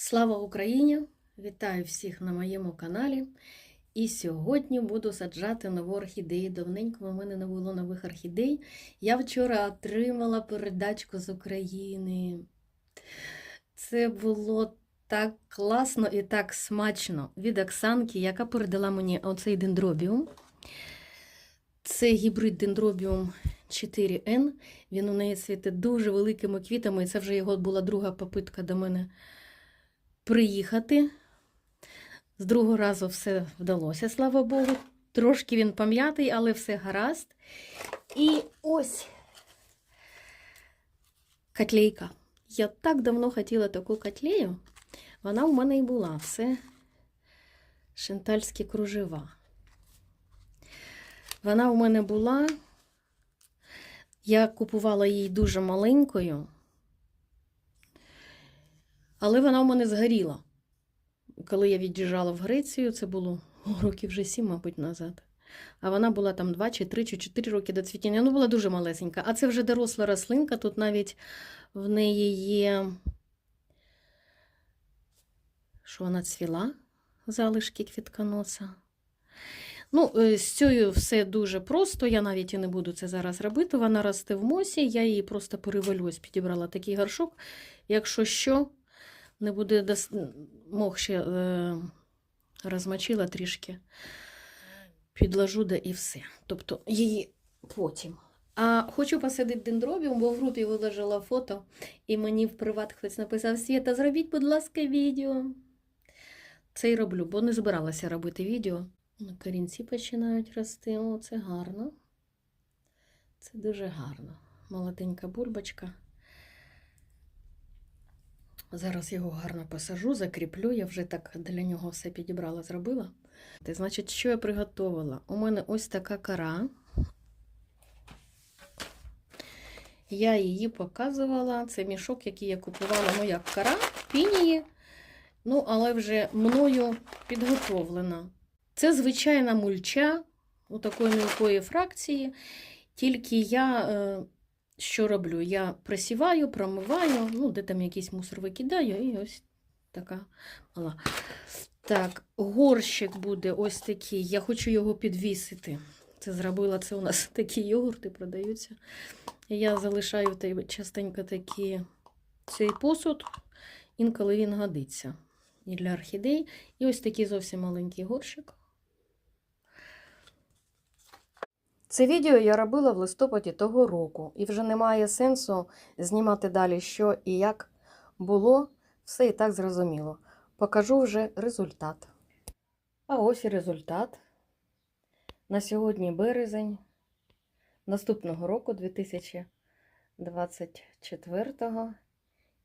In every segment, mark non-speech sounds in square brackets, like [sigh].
Слава Україні! Вітаю всіх на моєму каналі. І сьогодні буду саджати нову орхідею. Давненько в мене не було нових орхідей. Я вчора отримала передачку з України. Це було так класно і так смачно від Оксанки, яка передала мені оцей дендробіум. Це гібрид дендробіум 4N. Він у неї світить дуже великими квітами, і це вже його була друга попитка до мене приїхати. З другого разу все вдалося, слава Богу. Трошки він пам'ятий, але все гаразд. І ось котлейка. Я так давно хотіла таку котлею. Вона в мене і була. Все шентальські кружева. Вона у мене була. Я купувала її дуже маленькою. Але вона в мене згоріла. Коли я від'їжджала в Грецію, це було років вже сім, мабуть, назад. А вона була там 2 чи 3 чи 4 роки до цвітіння. Ну, була дуже малесенька. А це вже доросла рослинка. Тут навіть в неї є, що вона цвіла, залишки квітконоса. Ну, е, з цією все дуже просто. Я навіть і не буду це зараз робити. Вона росте в мосі, я її просто перевалюсь, підібрала такий горшок. Якщо що, не буде дос... мох ще е... розмочила трішки, підложу да і все. Тобто її потім. А хочу посадити дендробіум, бо в групі виложила фото, і мені в приват хтось написав: Свята, зробіть, будь ласка, відео. Це й роблю, бо не збиралася робити відео. Корінці починають рости. О, це гарно. Це дуже гарно. Молоденька бульбочка. Зараз його гарно посажу, закріплю. Я вже так для нього все підібрала, зробила. Ти, Значить, що я приготувала? У мене ось така кара. Я її показувала. Це мішок, який я купувала, ну як кара, пінії. Ну, але вже мною підготовлена. Це звичайна мульча у такої мілкої фракції. Тільки я. Що роблю? Я просіваю, промиваю, ну, де там якийсь мусор викидаю, і ось така мала. Так, горщик буде ось такий. Я хочу його підвісити. Це зробила, це у нас [laughs] такі йогурти продаються. Я залишаю частенько такі, цей посуд, інколи він годиться. І для орхідей. І ось такий зовсім маленький горщик. Це відео я робила в листопаді того року, і вже немає сенсу знімати далі, що і як було, все і так зрозуміло. Покажу вже результат. А ось і результат. На сьогодні березень наступного року, 2024-го.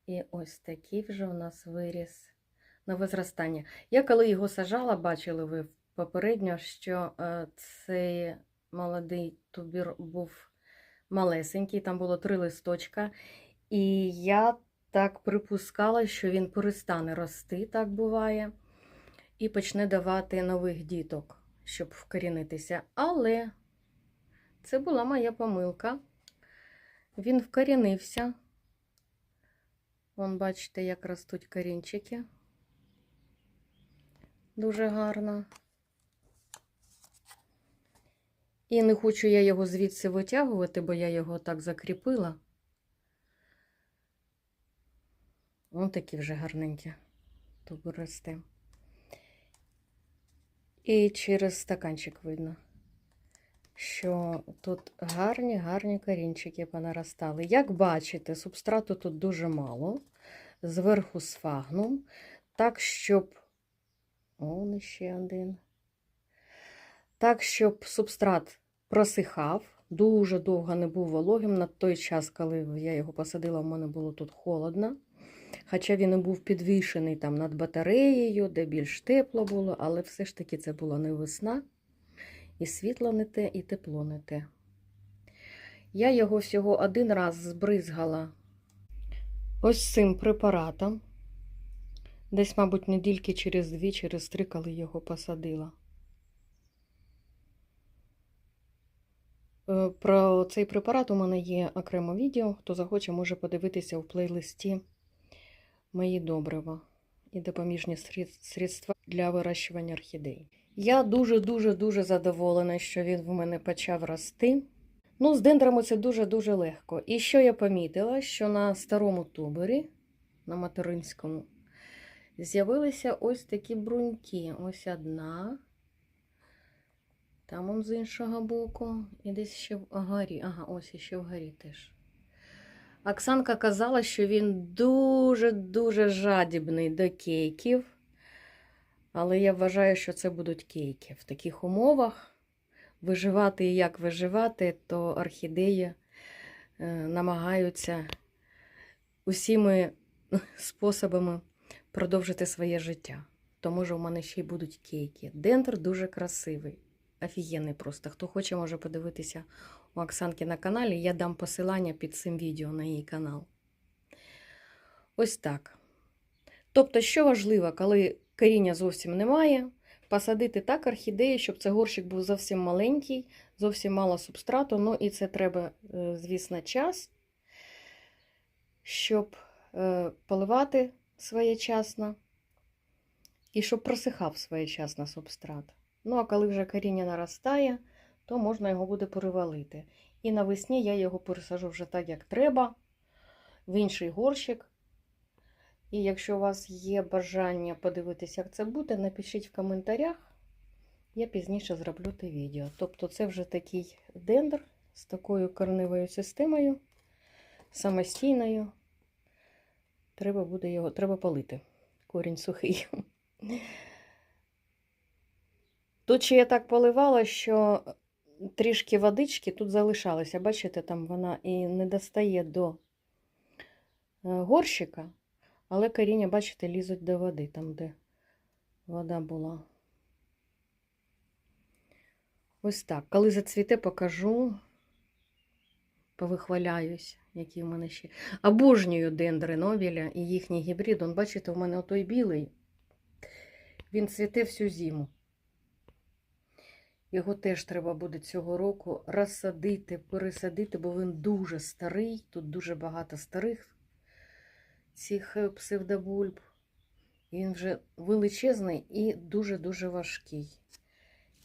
І ось такий вже у нас виріс нове зростання. Я коли його сажала, бачили ви попередньо, що це молодий тубір був малесенький, там було три листочка. І я так припускала, що він перестане рости, так буває, і почне давати нових діток, щоб вкорінитися. Але це була моя помилка. Він вкорінився. Вон, бачите, як ростуть корінчики. Дуже гарно. І не хочу я його звідси витягувати, бо я його так закріпила. Ось такі вже гарненькі тут. І через стаканчик видно, що тут гарні, гарні корінчики понаростали. Як бачите, субстрату тут дуже мало, зверху сфагнум, так, щоб. О, ще один. Так, щоб субстрат просихав, дуже довго не був вологим. На той час, коли я його посадила, в мене було тут холодно. Хоча він і був підвішений там над батареєю, де більш тепло було, але все ж таки це була не весна, і світло не те, і тепло не те. Я його всього один раз збризгала ось цим препаратом. Десь, мабуть, недільки через дві, через три, коли його посадила. Про цей препарат у мене є окремо відео. Хто захоче, може подивитися у плейлисті Мої добрива. і допоміжні средства для вирощування орхідей. Я дуже-дуже-дуже задоволена, що він в мене почав рости. Ну, з дендрами це дуже-дуже легко. І що я помітила, що на старому тубері, на материнському, з'явилися ось такі бруньки. Ось одна. Там он з іншого боку. І десь ще вгорі. Ага, ось іще вгорі теж. Оксанка казала, що він дуже-дуже жадібний до кейків. Але я вважаю, що це будуть кейки. В таких умовах виживати і як виживати, то орхідеї е, намагаються усіми способами продовжити своє життя. Тому що в мене ще й будуть кейки. Дендр дуже красивий, офігенний просто. Хто хоче, може подивитися у Оксанки на каналі. Я дам посилання під цим відео на її канал. Ось так. Тобто, що важливо, коли коріння зовсім немає, посадити так орхідеї, щоб цей горщик був зовсім маленький, зовсім мало субстрату. Ну і це треба, е, звісно, час, щоб е, поливати своєчасно і щоб просихав своєчасно субстрат. Ну, а коли вже коріння наростає, то можна його буде перевалити. І навесні я його пересажу вже так, як треба, в інший горщик. І якщо у вас є бажання подивитися, як це буде, напишіть в коментарях. Я пізніше зроблю те відео. Тобто це вже такий дендр з такою корневою системою, самостійною. Треба буде його, треба полити. Корінь сухий. Тут ще я так поливала, що трішки водички тут залишалося. Бачите, там вона і не достає до е, горщика, але коріння, бачите, лізуть до води, там, де вода була. Ось так. Коли зацвіте, покажу, повихваляюсь, які в мене ще. Обожнюю дендри Нобеля і їхній гібрид. Он, бачите, у мене отой білий. Він цвіте всю зиму. Його теж треба буде цього року розсадити, пересадити, бо він дуже старий. Тут дуже багато старих цих е, псевдобульб. Він вже величезний і дуже-дуже важкий.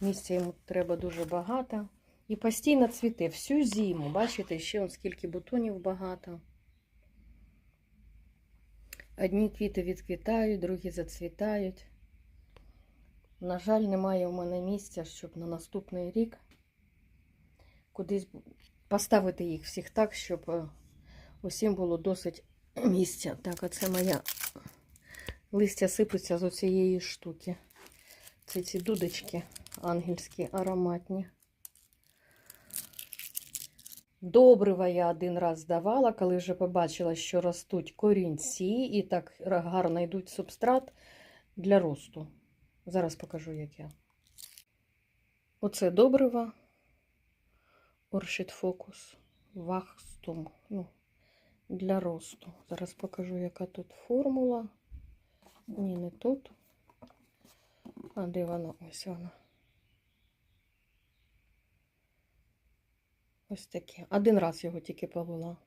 Місця йому треба дуже багато. І постійно цвіте всю зиму. Бачите, ще он скільки бутонів багато. Одні квіти відквітають, другі зацвітають. На жаль, немає у мене місця, щоб на наступний рік кудись поставити їх всіх так, щоб е, усім було досить [clears throat] місця. Так, оце моя листя сипеться з оцієї штуки. Це ці дудочки ангельські, ароматні. Добрива я один раз давала, коли вже побачила, що ростуть корінці і так гарно йдуть субстрат для росту. Зараз покажу, яке. Оце добрива. Оршит фокус. Вахстом. Ну, для росту. Зараз покажу, яка тут формула. Ні, не тут. А де вона? Ось вона. Ось таке. Один раз його тільки полила.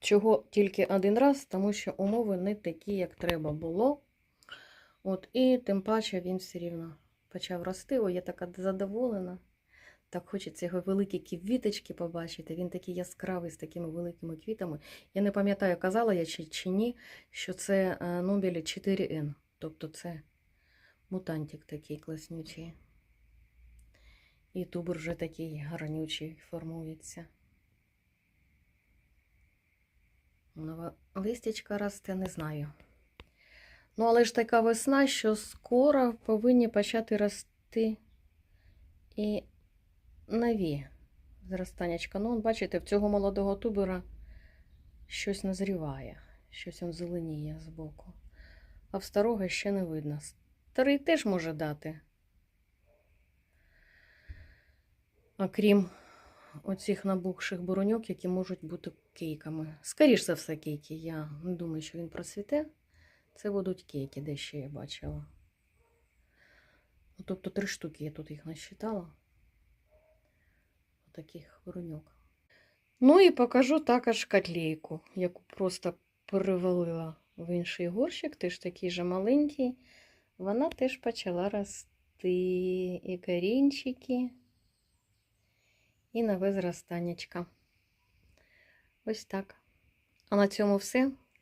Чого тільки один раз? Тому що умови не такі, як треба було. От, і тим паче він все рівно почав рости. О, я така задоволена. Так хочеться його великі квіточки побачити. Він такий яскравий з такими великими квітами. Я не пам'ятаю, казала я чи, чи ні, що це е, Нобелі 4N. Тобто це мутантик такий класнючий. І тубер вже такий гарнючий формується. Нова листячка росте, не знаю. Ну, але ж така весна, що скоро повинні почати рости і нові зростаннячка. Ну, от бачите, в цього молодого тубера щось назріває, щось он зеленіє збоку. А в старого ще не видно. Старий теж може дати. Окрім оцих набухших буруньок, які можуть бути кейками. Скоріше за все, кейки. Я думаю, що він процвіте. Це будуть кейки, де ще я бачила. Ну, тобто три штуки я тут їх насчитала. Таких буруньок. Ну і покажу також котлейку, яку просто перевалила в інший горщик, теж такий же маленький. Вона теж почала рости. І корінчики, і нове зростаннячка. Ось так. А на цьому все.